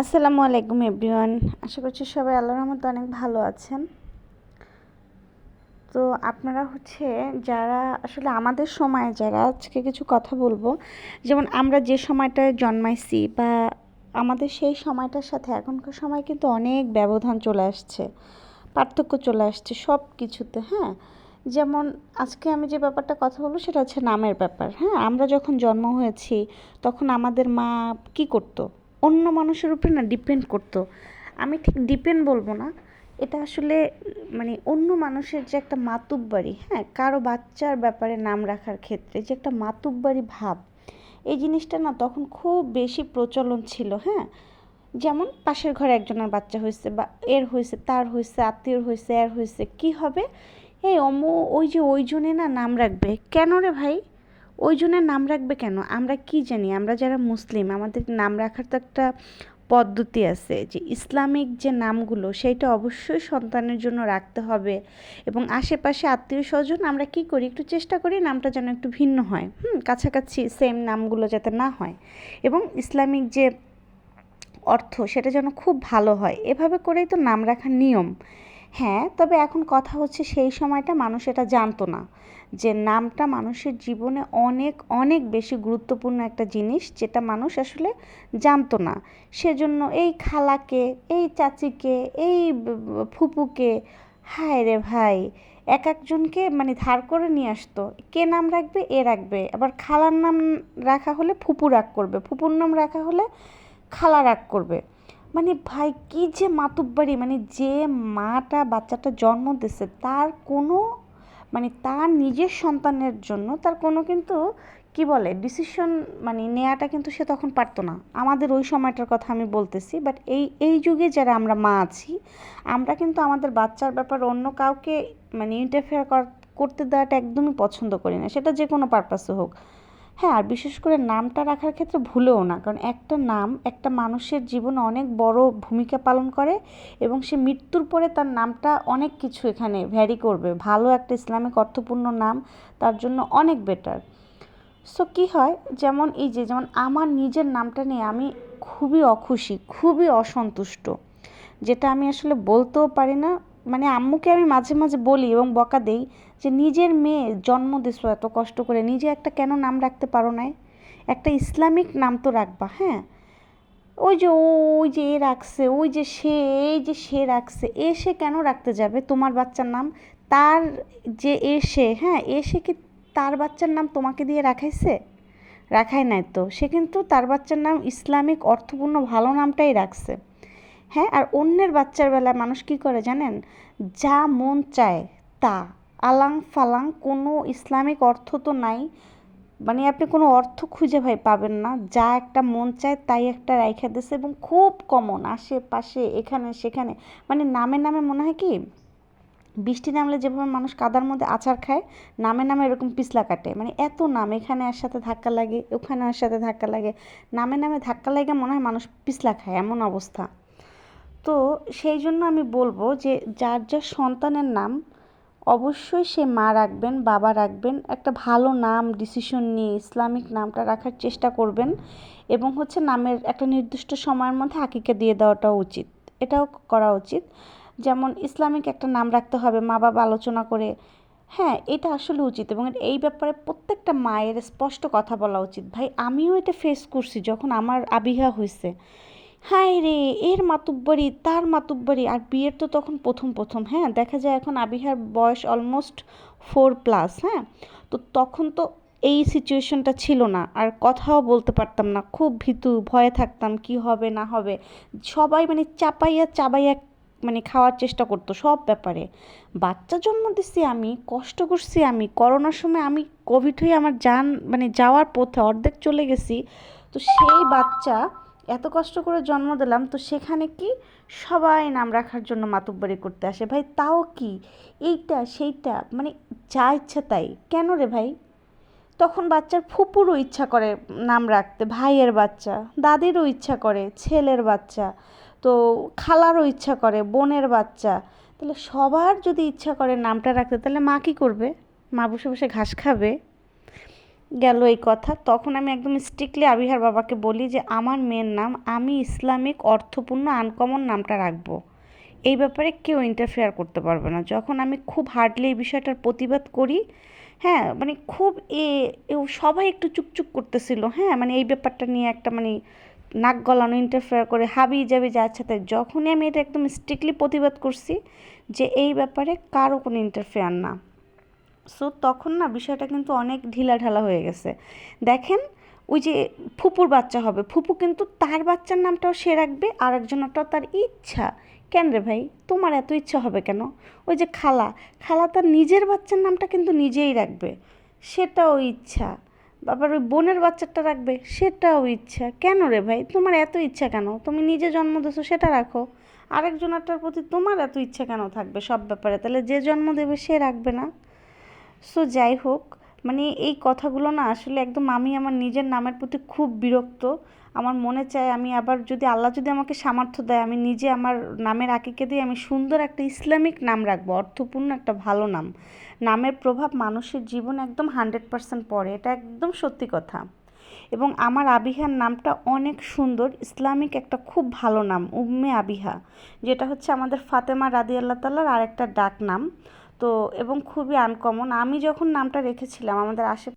আসসালামু আলাইকুম এভরিওয়ান। আশা করছি সবাই আল্লাহর রহমতে অনেক ভালো আছেন। তো আপনারা হচ্ছে যারা আসলে আমাদের সময়ে যারা আজকে কিছু কথা বলব, যেমন আমরা যে সময়টায় জন্মাইছি বা আমাদের সেই সময়টার সাথে এখনকার সময় কিন্তু অনেক ব্যবধান চলে আসছে, পার্থক্য চলে আসছে সব কিছুতে হ্যাঁ? যেমন আজকে আমি যে ব্যাপারটা কথা বলব সেটা হচ্ছে নামের ব্যাপার হ্যাঁ? আমরা যখন জন্ম হয়েছি তখন আমাদের মা কি করতো? অন্য মানুষের উপরে না ডিপেন্ড করতো। আমি ঠিক ডিপেন্ড বলব না। এটা আসলে মানে অন্য মানুষের যে একটা মাতুব্বাড়ি হ্যাঁ কারও বাচ্চার ব্যাপারে নাম রাখার ক্ষেত্রে যে একটা মাতুব্বাড়ি ভাব, এই জিনিসটা না তখন খুব বেশি প্রচলন ছিল হ্যাঁ। যেমন পাশের ঘরে একজনের বাচ্চা হয়েছে বা এর হয়েছে, তার হয়েছে, আত্মীয়র হয়েছে, এর হয়েছে, কি হবে? এই অমু, ওই যে ওই জনে না নাম রাখবে। কেন রে ভাই? ওই জন্য নাম রাখবে কেন? আমরা কি জানি? আমরা যারা মুসলিম, আমাদের নাম রাখার তো একটা পদ্ধতি আছে যে ইসলামিক যে নামগুলো, সেইটা অবশ্যই সন্তানের জন্য রাখতে হবে এবং আশেপাশে আত্মীয় স্বজন আমরা কি করি? একটু চেষ্টা করি নামটা যেন একটু ভিন্ন হয়। হুম, কাছাকাছি সেম নামগুলো যাতে না হয় এবং ইসলামিক যে অর্থ, সেটা যেন খুব ভালো হয়। এভাবে করেই তো নাম রাখার নিয়ম। হ্যাঁ তবে এখন কথা হচ্ছে সেই সময়টা মানুষ এটা জানতো না। যে নামটা মানুষের জীবনে অনেক অনেক বেশি গুরুত্বপূর্ণ একটা জিনিস যেটা মানুষ আসলে জানতো না। সেজন্য এই খালাকে, এই চাচিকে, এই ফুপুকে, হায় রে ভাই, এক একজনকে মানে ধার করে নিয়ে আসতো। কে নাম রাখবে? এ রাখবে। আবার খালার নাম রাখা হলে ফুপু রাগ করবে। ফুপুর নাম রাখা হলে খালা রাগ করবে। মানে ভাই, কী যে মাতুব্বাড়ি মানে যে মাটা বাচ্চাটা জন্ম দিছে তার কোনো মানে তার নিজের সন্তানের জন্য তার কোনো কিন্তু, কি বলে ডিসিশন মানে নেওয়াটা কিন্তু সে তখন পারতো না। আমাদের ওই সময়টার কথা আমি বলতেছি বাট এই এই যুগে যারা আমরা মা আছি, আমরা কিন্তু আমাদের বাচ্চার ব্যাপার অন্য কাউকে মানে ইন্টারফেয়ার করতে দেওয়াটা একদমই পছন্দ করি না। সেটা যে কোনো পারপাসে হোক। হ্যাঁ আর বিশেষ করে নামটা রাখার ক্ষেত্রে ভুলেও না। কারণ একটা নাম, একটা মানুষের জীবনে অনেক বড় ভূমিকা পালন করে এবং সে মৃত্যুর পরে তার নামটা অনেক কিছু এখানে ভ্যারি করবে। ভালো একটা ইসলামিক অর্থপূর্ণ নাম, তার জন্য অনেক বেটার সো কী হয়? যেমন এই যে, যেমন আমার নিজের নামটা নিয়ে আমি খুবই অখুশি, খুবই অসন্তুষ্ট, যেটা আমি আসলে বলতেও পারি না মানে আম্মুকে আমি মাঝে মাঝে বলি এবং বকা দেই যে নিজের মেয়ে জন্ম দিছো এত কষ্ট করে, নিজে একটা কেন নাম রাখতে পারো নাই? একটা ইসলামিক নাম তো রাখবা হ্যাঁ? ওই যে ওই যে এ রাখছে, ওই যে সে, এই যে সে রাখছে, এ সে কেন রাখতে যাবে তোমার বাচ্চার নাম? তার যে এ সে হ্যাঁ এ সে কি তার বাচ্চার নাম তোমাকে দিয়ে রাখাইছে? রাখায় নাই তো। সে কিন্তু তার বাচ্চার নাম ইসলামিক অর্থপূর্ণ ভালো নামটাই রাখছে। হ্যাঁ আর অন্যের বাচ্চার বেলায় মানুষ কি করে জানেন? যা মন চায় তা। আলাং ফালাং কোনো ইসলামিক অর্থ তো নাই। মানে আপনি কোনো অর্থ খুঁজে ভাই পাবেন না। যা একটা মন চায় তাই একটা রাইখা দিছে এবং খুব কমন আশেপাশে, এখানে, সেখানে। মানে নামে নামে মনে হয় কি, বৃষ্টি নামলে যেভাবে মানুষ কাদার মধ্যে আচার খায়, নামে নামে এরকম পিছলা কাটে। মানে এত নাম, এখানে আর সাথে ধাক্কা লাগে, ওখানে আর সাথে ধাক্কা লাগে। নামে নামে ধাক্কা লাগে মনে হয় মানুষ পিছলা খায়, এমন অবস্থা। তো সেই জন্য আমি বলব যে যার যার সন্তানের নাম অবশ্যই সে মা রাখবেন, বাবা রাখবেন। একটা ভালো নাম ডিসিশন নিয়ে ইসলামিক নামটা রাখার চেষ্টা করবেন এবং হচ্ছে নামের একটা নির্দিষ্ট সময়ের মধ্যে আকিকে দিয়ে দেওয়াটাও উচিত। এটাও করা উচিত। যেমন ইসলামিক একটা নাম রাখতে হবে, মা বাবা আলোচনা করে। হ্যাঁ এটা আসলে উচিত এবং এই ব্যাপারে প্রত্যেকটা মায়ের স্পষ্ট কথা বলা উচিত। ভাই, আমিও এটা ফেস করছি যখন আমার আবিহা হয়েছে হায় রে, এর মাতুব্বরি, তার মাতুব্বরি। আর বিয়ের তো তখন প্রথম প্রথম হ্যাঁ? দেখা যায় এখন আবিহার বয়স অলমোস্ট ফোর প্লাস হ্যাঁ? তো তখন তো এই সিচুয়েশনটা ছিল না। আর কথাও বলতে পারতাম না। খুব ভীতু, ভয়ে থাকতাম কি হবে, না হবে। সবাই মানে চাপাইয়া চাবাইয়া মানে খাওয়ার চেষ্টা করতো সব ব্যাপারে। বাচ্চা জন্ম দিচ্ছি আমি, কষ্ট করছি আমি, করোনার সময় আমি কোভিড হয়ে আমার যান মানে যাওয়ার পথে অর্ধেক চলে গেছি। তো সেই বাচ্চা এত কষ্ট করে জন্ম দিলাম, তো সেখানে কি সবাই নাম রাখার জন্য মাতুব্বারি করতে আসে? ভাই, তাও কি? এইটা, সেইটা মানে যা ইচ্ছা তাই। কেন রে ভাই? তখন বাচ্চার ফুপুরও ইচ্ছা করে নাম রাখতে, ভাইয়ের বাচ্চা, দাদিরও ইচ্ছা করে, ছেলের বাচ্চা, তো খালারও ইচ্ছা করে, বোনের বাচ্চা। তাহলে সবার যদি ইচ্ছা করে নামটা রাখতে, তাহলে মা কী করবে? মা বসে বসে ঘাস খাবে। গেল এই কথা। তখন আমি একদম স্ট্রিক্টলি আবিহার বাবাকে বলি যে, আমার মেয়ের নাম, আমি ইসলামিক অর্থপূর্ণ আনকমন নামটা রাখব। এই ব্যাপারে কেউ ইন্টারফেয়ার করতে পারবে না। যখন আমি খুব হার্ডলি এই বিষয়টার প্রতিবাদ করি হ্যাঁ মানে খুব এ সবাই একটু চুপচুপ করতেছিল হ্যাঁ মানে এই ব্যাপারটা নিয়ে একটা মানে নাক গলানো ইন্টারফেয়ার করে, হাবি যাবি যা আচ্ছা তাই। যখনই আমি এটা একদম স্ট্রিক্টলি প্রতিবাদ করছি যে, এই ব্যাপারে কারও কোনো ইন্টারফেয়ার না। সো তখন না বিষয়টা কিন্তু অনেক ঢিলাঢালা হয়ে গেছে। দেখেন, ওই যে ফুপুর বাচ্চা হবে, ফুপু কিন্তু তার বাচ্চার নামটাও সে রাখবে আর একজনেরটাও তার ইচ্ছা। কেন রে ভাই? তোমার এত ইচ্ছা হবে কেন? ওই যে খালা খালা তার নিজের বাচ্চার নামটা কিন্তু নিজেই রাখবে। সেটাও ইচ্ছা। আবার ওই বোনের বাচ্চাটা রাখবে, সেটাও ইচ্ছা। কেন রে ভাই? তোমার এত ইচ্ছা কেন? তুমি নিজে জন্ম দিয়েছ সেটা রাখো। আরেকজনেরটার প্রতি তোমার এত ইচ্ছা কেন থাকবে সব ব্যাপারে? তাহলে যে জন্ম দেবে সে রাখবে না? সো যাই হোক মানে এই কথাগুলো না আসলে একদম আমি আমার নিজের নামের প্রতি খুব বিরক্ত। আমার মনে চায় আমি আবার যদি আল্লাহ যদি আমাকে সামর্থ্য দেয়, আমি নিজে আমার নামের আকিকে দিয়ে আমি সুন্দর একটা ইসলামিক নাম রাখব, অর্থপূর্ণ একটা ভালো নাম। নামের প্রভাব মানুষের জীবনে একদম হান্ড্রেড পার্সেন্ট পড়ে, এটা একদম সত্যি কথা। এবং আমার আবিহার নামটা অনেক সুন্দর, ইসলামিক একটা খুব ভালো নাম, উম্মে আবিহা, যেটা হচ্ছে আমাদের ফাতেমা রাদি আল্লাহ তাল্লার আরেকটা ডাক নাম। তো এবং খুবই আনকমন আমি যখন নামটা রেখেছিলাম আমাদের আশে